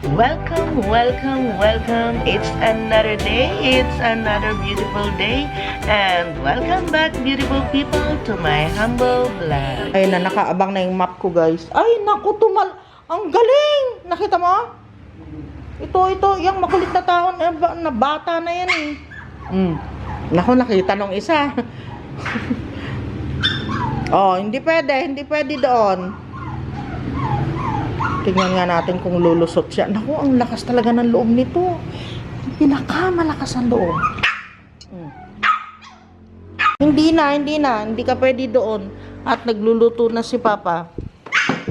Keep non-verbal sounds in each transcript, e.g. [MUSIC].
Welcome, welcome, welcome. It's another day. It's another beautiful day. And welcome back, beautiful people, to my humble vlog. Ay na, nakaabang na yung map ko guys. Ay, naku, tumal. Ang galing! Nakita mo? Ito, ito, yung makulit na tao na, na bata na yan eh. Mm. Naku, nakita nung isa. [LAUGHS] oh, hindi pwede, hindi pwede doon. Tingnan nga natin kung lulusot siya. Naku, ang lakas talaga ng loob nito. Pinakamalakas ang loob. Mm. Hindi na, hindi na. Hindi ka pwede doon. At nagluluto na si Papa.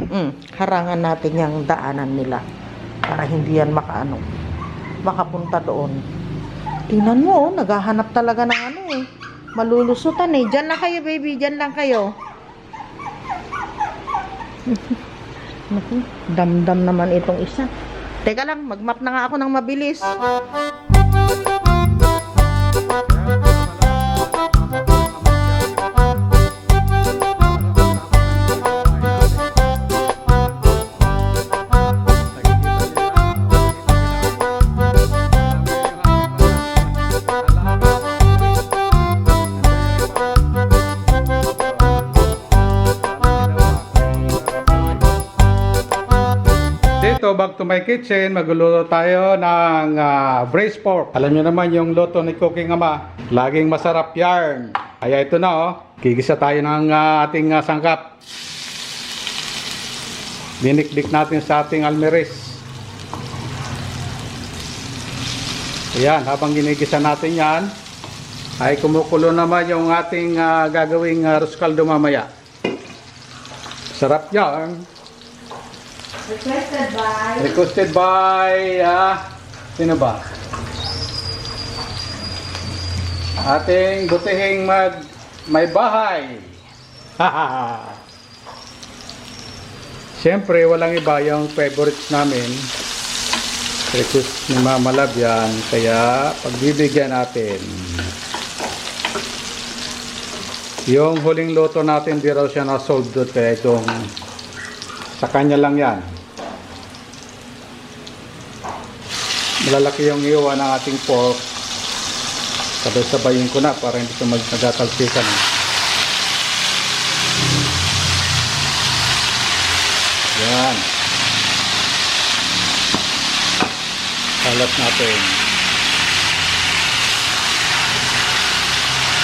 Mm, harangan natin yung daanan nila. Para hindi yan makaano. Makapunta doon. Tingnan mo, oh, naghahanap talaga ng ano eh. Malulusutan eh. Diyan lang kayo, baby. Diyan lang kayo. [LAUGHS] Naku, damdam naman itong isa. Teka lang, magmap na nga ako ng mabilis. Back to my kitchen, magluluto tayo ng ah, braised pork. Alam niyo naman yung luto ni Cooking Ama, laging masarap yarn. Kaya ito na oh, gigisa tayo ng ah, ating ah, sangkap. Dinikdik natin sa ating almeris. Ayan, habang ginigisa natin yan, ay kumukulo naman yung ating ah, gagawing uh, ruskaldo mamaya. Sarap yan. Requested by... Requested by, ah, sino ba? Ating butihing mag, may bahay. Siyempre, walang iba yung favorites namin. Request ni Mama Love yan. Kaya, pagbibigyan natin. Yung huling loto natin, di raw siya na-sold doon. Kaya itong, sa kanya lang yan. Malalaki yung iwa ng ating pork. Sabay-sabayin ko na para hindi ito mag nagatalsikan yan. Kalat natin.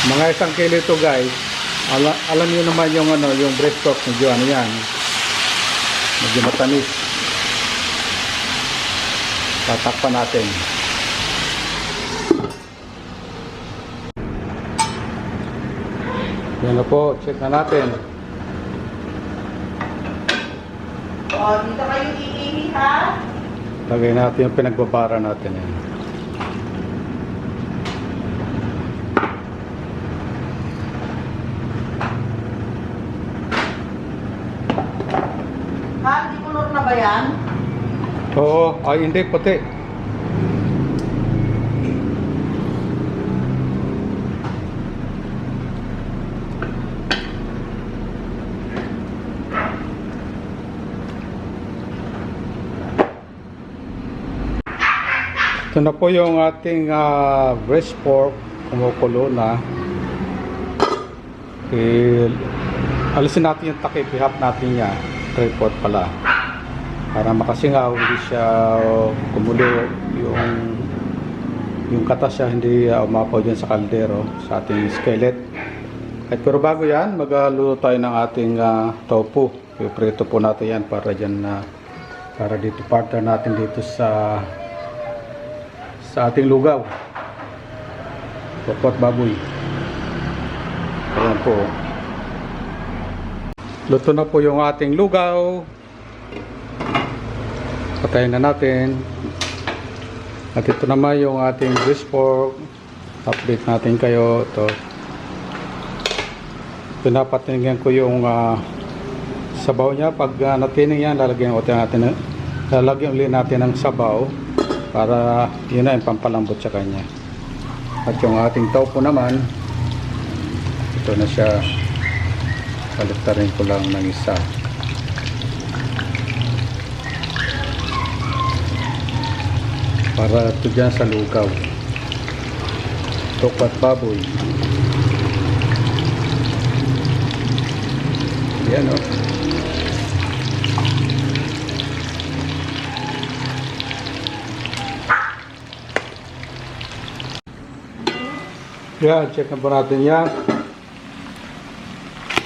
Mga isang kilo ito guys. Ala, alam niyo naman yung ano yung breast pork medyo ano yan. Medyo matamis tatakpan natin yan na po check na natin Oh, dito kayo iihi ha? lagay natin yung pinagbabara natin yan. Ha? Di kulor na ba yan? Oo ay hindi puti Ito na po yung ating ah, breast pork kumukulo na. Eh, alisin natin yung takip, ihap natin yan. Tripod pala. Para makasingaw, hindi siya kumulo yung yung kata siya hindi uh, umapaw dyan sa kaldero sa ating skillet. At pero bago yan, magluluto tayo ng ating ah, tofu. Iprito po natin yan para dyan na para dito partner natin dito sa sa ating lugaw. Popot baboy. Ayan po. Luto na po yung ating lugaw. Patayin na natin. At ito naman yung ating grease pork. Update natin kayo. Ito. Pinapatingin ko yung ah, sabaw niya. Pag uh, natining yan, lalagyan natin, lalagyan ulit natin ng sabaw para yun na yung pampalambot sa kanya. At yung ating tofu naman, ito na siya. Paliktarin ko lang ng isa. Para ito dyan sa lugaw. Tokbat baboy. Yan o. Yan, check na po natin yan.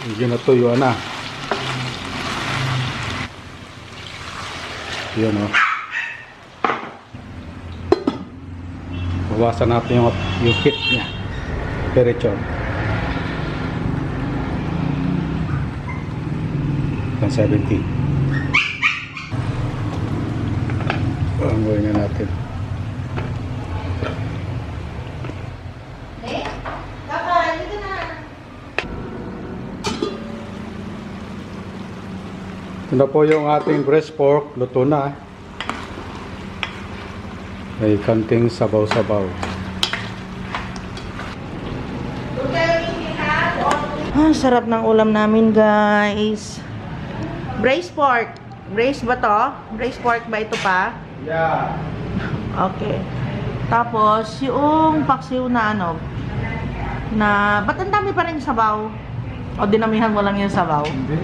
Medyo natuyo na. Yan o. Bawasan natin yung, yung kit niya. Perechon. Ang 70. Ang na natin. Ito na po yung ating breast pork. Luto na. May kanting sabaw-sabaw. Ah, sarap ng ulam namin, guys. Brace pork. Brace ba to? Brace pork ba ito pa? Yeah. Okay. Tapos, yung paksiw na ano, na, ba't ang dami pa rin sabaw? O dinamihan mo lang yung sabaw? Hindi.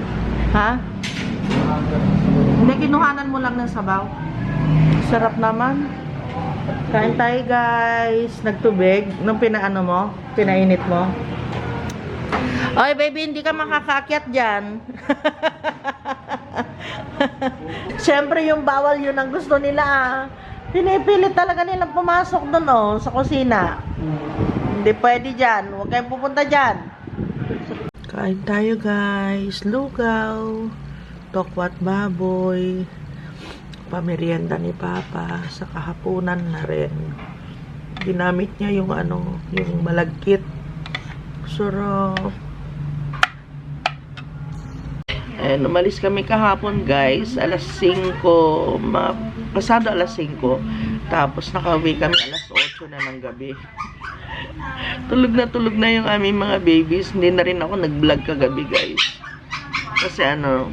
Ha? Hindi, kinuhanan mo lang ng sabaw. Sarap naman. Kain tayo guys. Nagtubig. Nung pinaano mo, pinainit mo. Oy baby, hindi ka makakaakyat dyan. [LAUGHS] Siyempre yung bawal yun ang gusto nila ah. Pinipilit talaga nilang pumasok doon oh, sa kusina. Hindi pwede dyan. Huwag kayong pupunta dyan. Kain tayo guys. Lugaw. Tokwat baboy. Pamerienda ni Papa. Sa kahapunan na rin. Ginamit niya yung ano, yung malagkit. Sarap. Eh, umalis kami kahapon guys, alas 5, ma pasado alas 5. Tapos nakauwi kami alas 8 na ng gabi. [LAUGHS] tulog na tulog na yung aming mga babies. Hindi na rin ako nag-vlog kagabi guys. Kasi ano,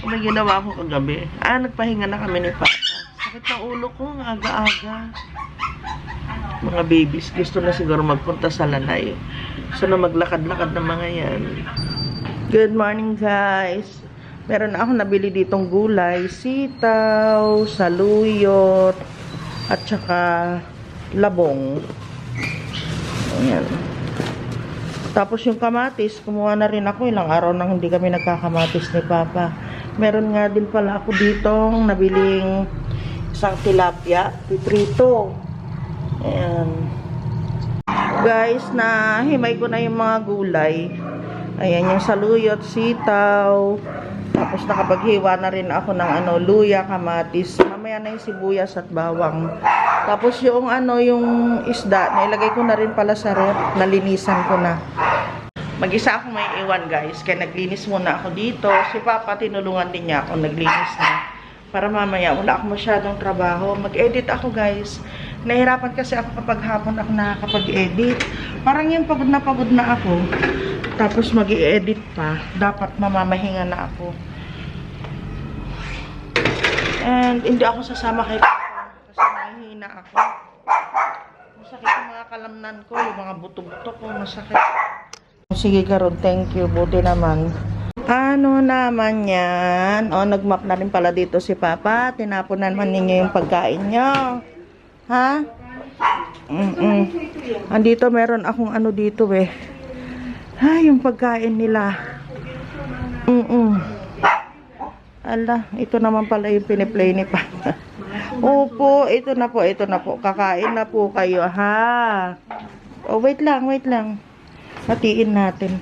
may ginawa ko kagabi. Ah, nagpahinga na kami ni Papa. Sakit ng ulo ko, aga-aga. Mga babies, gusto na siguro magpunta sa lanay. Gusto na maglakad-lakad ng mga yan. Good morning guys. Meron ako nabili ditong gulay, sitaw, saluyot, at saka labong. Ayan. Tapos yung kamatis, kumuha na rin ako. Ilang araw nang hindi kami nagkakamatis ni Papa. Meron nga din pala ako ditong nabiling isang tilapia, piprito. Ayan. Guys, na himay ko na yung mga gulay. Ayan yung saluyot, sitaw. Tapos nakapaghiwa na rin ako ng ano, luya, kamatis. Mamaya na yung sibuyas at bawang. Tapos yung ano, yung isda, nailagay ko na rin pala sa rep. Nalinisan ko na. Mag-isa ako may iwan guys. Kaya naglinis muna ako dito. Si Papa tinulungan din niya ako. Naglinis na. Para mamaya wala ako masyadong trabaho. Mag-edit ako guys. Nahirapan kasi ako kapag hapon ako nakakapag-edit. Parang yung pagod na pagod na ako. Tapos mag edit pa. Dapat mamamahinga na ako. And hindi ako sasama kay Papa. Kasi mahihina ako. Masakit yung mga kalamnan ko. Yung mga buto-buto ko. Masakit. Sige Karon, thank you. Buti naman. Ano naman yan? O, nagmap na rin pala dito si Papa. Tinapon naman ninyo yung pagkain nyo. Ha? Mm-mm. Andito meron akong ano dito eh. Ha, yung pagkain nila. Mm-mm. Ala, ito naman pala yung piniplay ni Papa. [LAUGHS] Opo, ito na po, ito na po. Kakain na po kayo, ha? Oh, wait lang, wait lang. Hatiin natin.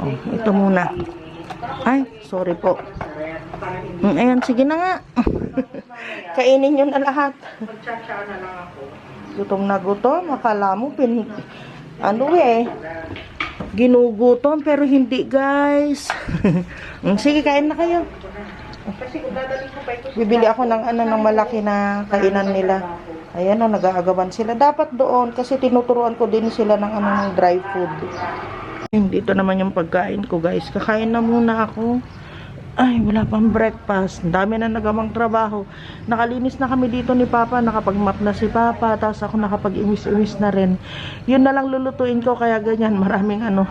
Oh, ito muna. Ay, sorry po. Mm, Ayan, sige na nga. [LAUGHS] Kainin nyo na lahat. Gutom na gutom. Akala mo, pin... Ano eh. Ginugutom, pero hindi, guys. [LAUGHS] Mm, sige, kain na kayo. Bibili ako ng ano ng malaki na kainan nila. Ayan o, nag-aagawan sila. Dapat doon kasi tinuturuan ko din sila ng ano ng dry food. Dito naman yung pagkain ko guys. Kakain na muna ako. Ay, wala pang breakfast. Dami na nagawang trabaho. Nakalinis na kami dito ni Papa. Nakapag-map na si Papa. Tapos ako nakapag-iwis-iwis na rin. Yun na lang lulutuin ko. Kaya ganyan. Maraming ano.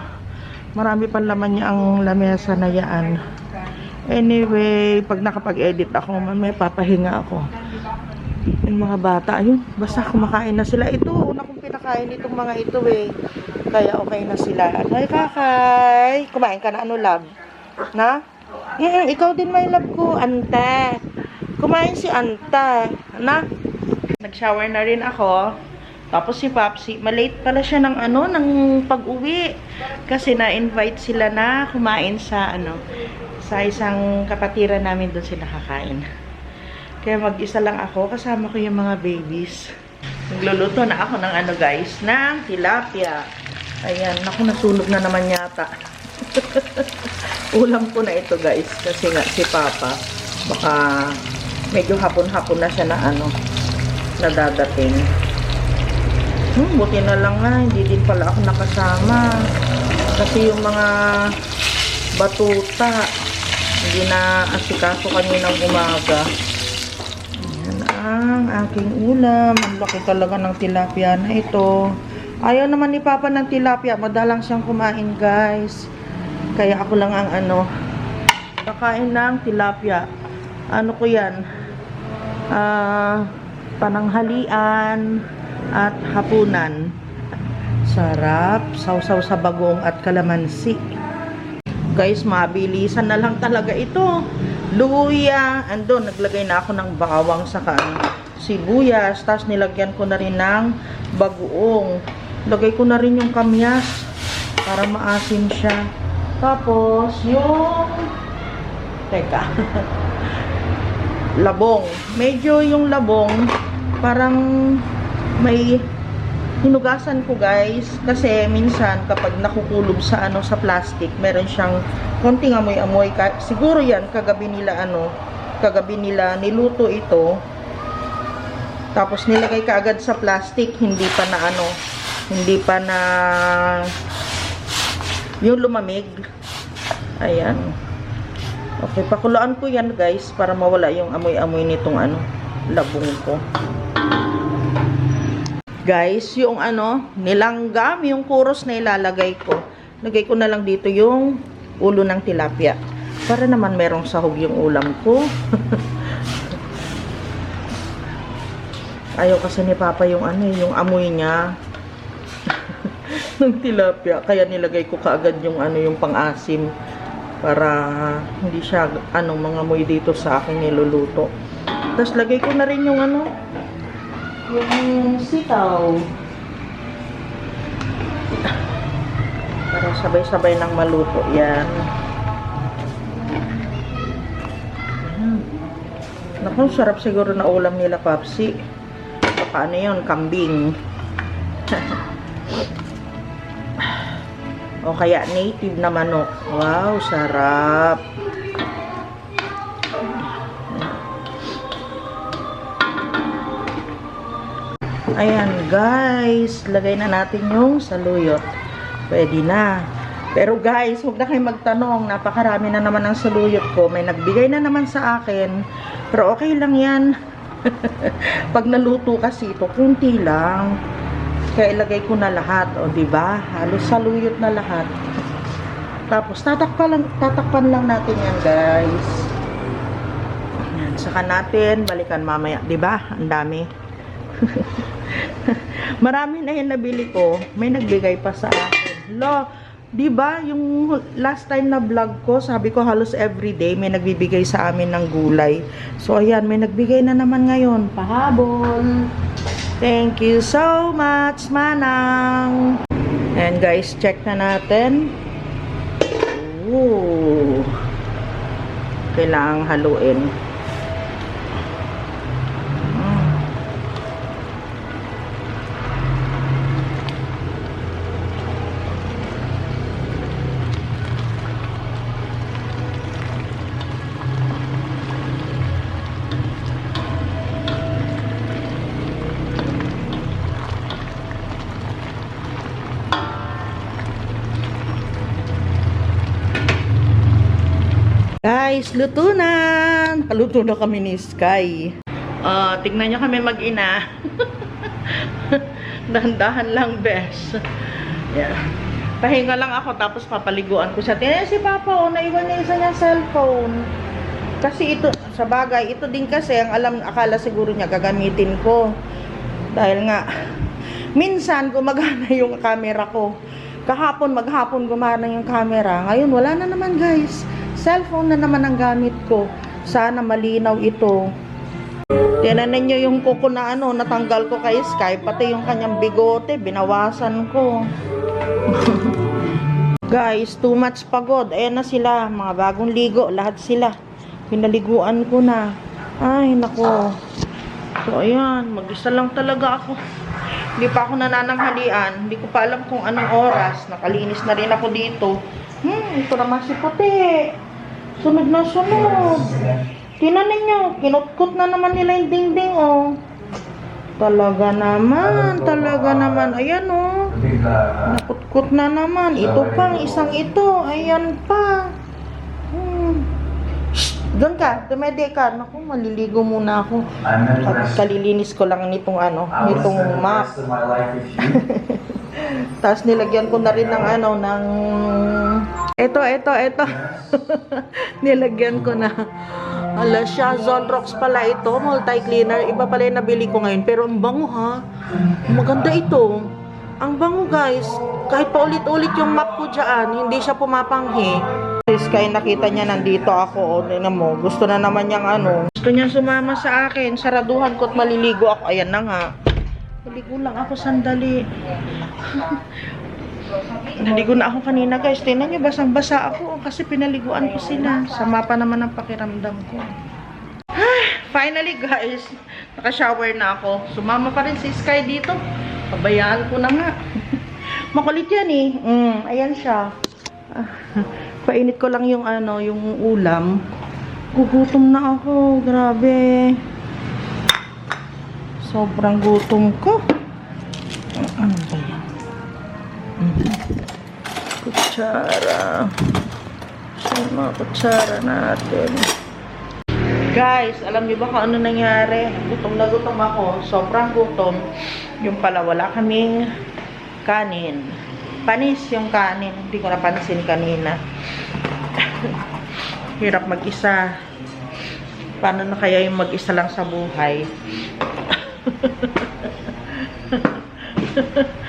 Marami pang laman niya ang lamesa na yaan. Anyway, pag nakapag-edit ako, mamaya papahinga ako. Yung mga bata, ayun, basta kumakain na sila. Ito, una kong pinakain itong mga ito eh. Kaya okay na sila. Ay, kakay. Kumain ka na ano, love? Na? Mm, ikaw din may love ko, ante. Kumain si ante. Na? Nag-shower na rin ako. Tapos si Papsi, malate pala siya ng ano, ng pag-uwi. Kasi na-invite sila na kumain sa ano, sa isang kapatiran namin doon sila kakain. Kaya mag-isa lang ako, kasama ko yung mga babies. Nagluluto na ako ng ano guys, ng tilapia. Ayan, naku, nasunog na naman yata. [LAUGHS] Ulam ko na ito guys, kasi nga si Papa, baka medyo hapon-hapon na siya na ano, nadadating. Hmm, buti na lang nga, hindi din pala ako nakasama. Kasi yung mga batuta, hindi na asikaso kaninang umaga. Ang aking ulam. Ang laki talaga ng tilapia na ito. Ayaw naman ni Papa ng tilapia. Madalang siyang kumain, guys. Kaya ako lang ang ano, kakain ng tilapia. Ano ko yan? Ah, pananghalian at hapunan. Sarap. Sausaw sa bagong at kalamansi. Guys, mabilisan na lang talaga ito. Luya. Andun, naglagay na ako ng bawang sa ano, sibuyas. Tapos nilagyan ko na rin ng bagoong. Lagay ko na rin yung kamyas para maasim siya. Tapos, yung... Teka. [LAUGHS] labong. Medyo yung labong, parang may hinugasan ko guys kasi minsan kapag nakukulob sa ano sa plastic meron siyang konting amoy-amoy. Ka- siguro yan kagabi nila ano kagabi nila niluto ito. Tapos nilagay kaagad sa plastic hindi pa na ano hindi pa na yung lumamig. Ayan. Okay pakuluan ko yan guys para mawala yung amoy-amoy nitong ano labong ko guys, yung ano, nilanggam, yung kuros na ilalagay ko. Lagay ko na lang dito yung ulo ng tilapia. Para naman merong sahog yung ulam ko. [LAUGHS] Ayaw kasi ni Papa yung ano, yung amoy niya [LAUGHS] ng tilapia. Kaya nilagay ko kaagad yung ano, yung pang-asim para hindi siya anong mga amoy dito sa aking niluluto. Tapos lagay ko na rin yung ano, yung sitaw. Para sabay-sabay ng maluto yan. Ayan. Naku, sarap siguro na ulam nila, Papsi. Baka ano yun, kambing. [LAUGHS] o kaya native na manok. Wow, sarap. Ayan guys, lagay na natin yung saluyot. Pwede na. Pero guys, huwag na kayo magtanong, napakarami na naman ang saluyot ko. May nagbigay na naman sa akin. Pero okay lang yan. [LAUGHS] Pag naluto kasi ito, kunti lang. Kaya ilagay ko na lahat, o ba? Halos saluyot na lahat. Tapos tatakpan lang, tatakpan lang natin yan, guys. Ayan, saka natin balikan mamaya, ba? Ang dami. [LAUGHS] Marami na yung nabili ko. May nagbigay pa sa akin. Lo, 'di ba yung last time na vlog ko, sabi ko halos everyday may nagbibigay sa amin ng gulay. So ayan, may nagbigay na naman ngayon, pahabol. Thank you so much, Manang. And guys, check na natin. Ooh. Kailangang haluin. Guys, luto na! Kaluto na kami ni Sky. Ah, tignan nyo kami mag-ina. [LAUGHS] Dahan-dahan lang, bes. Yeah. Pahinga lang ako tapos papaliguan ko siya. Tingnan si Papa, oh, naiwan niya isa niyang cellphone. Kasi ito, sa bagay, ito din kasi ang alam, akala siguro niya gagamitin ko. Dahil nga, minsan gumagana [LAUGHS] yung camera ko. Kahapon, maghapon gumana yung camera. Ngayon, wala na naman guys. Cellphone na naman ang gamit ko. Sana malinaw ito. Tinan ninyo yung kuko na ano, natanggal ko kay Sky. Pati yung kanyang bigote, binawasan ko. [LAUGHS] Guys, too much pagod. Ayan na sila, mga bagong ligo, lahat sila. Pinaliguan ko na. Ay, nako. So, ayan, mag-isa lang talaga ako. Hindi pa ako nanananghalian. Hindi ko pa alam kung anong oras. Nakalinis na rin ako dito. Hmm, ito naman si Puti. Sunod na sunod. Tinan ninyo, kinutkot na naman nila yung dingding, oh. Talaga naman, talaga naman. Ayan, oh. Nakutkot na naman. Ito pang isang ito. Ayan pa. Hmm. Shh, doon ka. Tumede ka. Naku, maliligo muna ako. Kal- Kalilinis ko lang nitong ano, nitong map. [LAUGHS] Tapos nilagyan ko na rin ng ano, ng... Ito, ito, ito. [LAUGHS] nilagyan ko na. Ala siya, Zonrox pala ito, multi-cleaner. Iba pala yung nabili ko ngayon. Pero ang bango ha. Maganda ito. Ang bango guys. Kahit paulit-ulit yung map ko dyan, hindi siya pumapanghi. Si Sky nakita niya nandito ako. O, tingnan mo. Gusto na naman niyang ano. Gusto niya sumama sa akin. Saraduhan ko at maliligo ako. Ayan na nga. Maligo lang ako sandali. Naligo na ako kanina guys. Tingnan niyo, basang-basa ako kasi pinaliguan ko sila. Sama pa naman ang pakiramdam ko. Finally guys, naka-shower na ako. Sumama pa rin si Sky dito. Pabayaan ko na nga. [LAUGHS] Makulit yan eh. Mm, ayan siya. Ah, [LAUGHS] Painit ko lang yung ano, yung ulam. Gugutom na ako. Grabe. Sobrang gutom ko. Ano ba yan? Mhm. Kutsara. Saan yung mga kutsara natin? Guys, alam niyo ba kung ano nangyari? Gutom na gutom ako. Sobrang gutom. Yung pala, wala kaming kanin. Panis yung kanin. Hindi ko napansin kanina. [LAUGHS] Hirap mag-isa. Paano na kaya yung mag-isa lang sa buhay? [LAUGHS]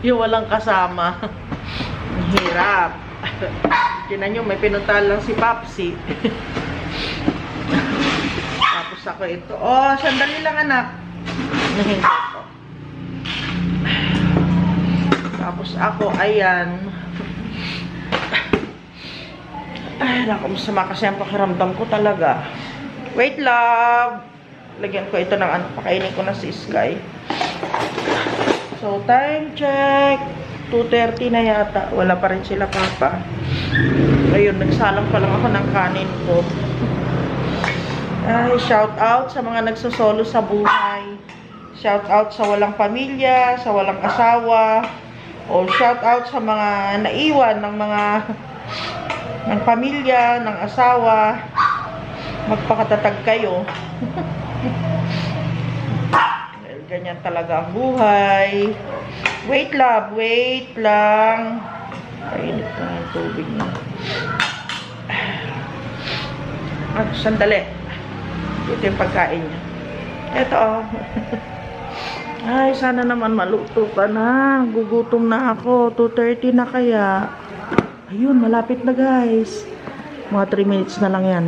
yung walang kasama. Hirap. Tinan nyo, may pinuntahan lang si Papsi. Tapos ako ito. Oh, sandali lang anak. Nahinga ko. Tapos ako, ayan. Ay, naku, masama kasi ang pakiramdam ko talaga. Wait, love. Lagyan ko ito ng ano, pakainin ko na si Sky. So, time check. 2.30 na yata. Wala pa rin sila papa. Ayun, nagsalang pa lang ako ng kanin ko. Ay, shout out sa mga nagsosolo sa buhay. Shout out sa walang pamilya, sa walang asawa. O shout out sa mga naiwan ng mga ng pamilya, ng asawa. Magpakatatag kayo. [LAUGHS] Ganyan talaga ang buhay. Wait love, wait lang. Painit na yung tubig niya. Ah, sandali. Ito yung pagkain niya. Ito oh. [LAUGHS] Ay, sana naman maluto ka na. Gugutom na ako. 2.30 na kaya. Ayun, malapit na guys. Mga 3 minutes na lang yan.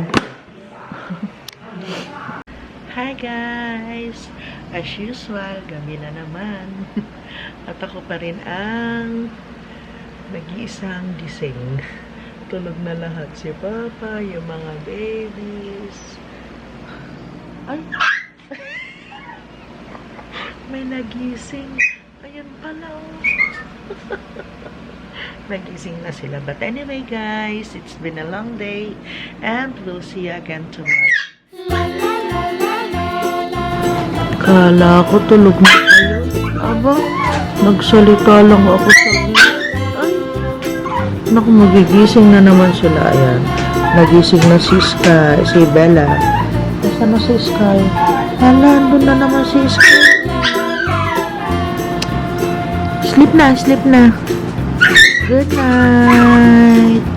[LAUGHS] Hi guys! As usual, gabi na naman. [LAUGHS] At ako pa rin ang nag-iisang gising. Tulog na lahat si Papa, yung mga babies. Ay! [LAUGHS] May nagising. Ayan pala. oh. [LAUGHS] nagising na sila. But anyway guys, it's been a long day and we'll see you again tomorrow. Kala ko tulog na kayo. Aba, nagsalita lang ako sa Ay, naku, magigising na naman sila. Ayan. Nagising na si Sky, si Bella. Basta na si Sky? Hala, andun na naman si Sky. Sleep na, sleep na. Good night.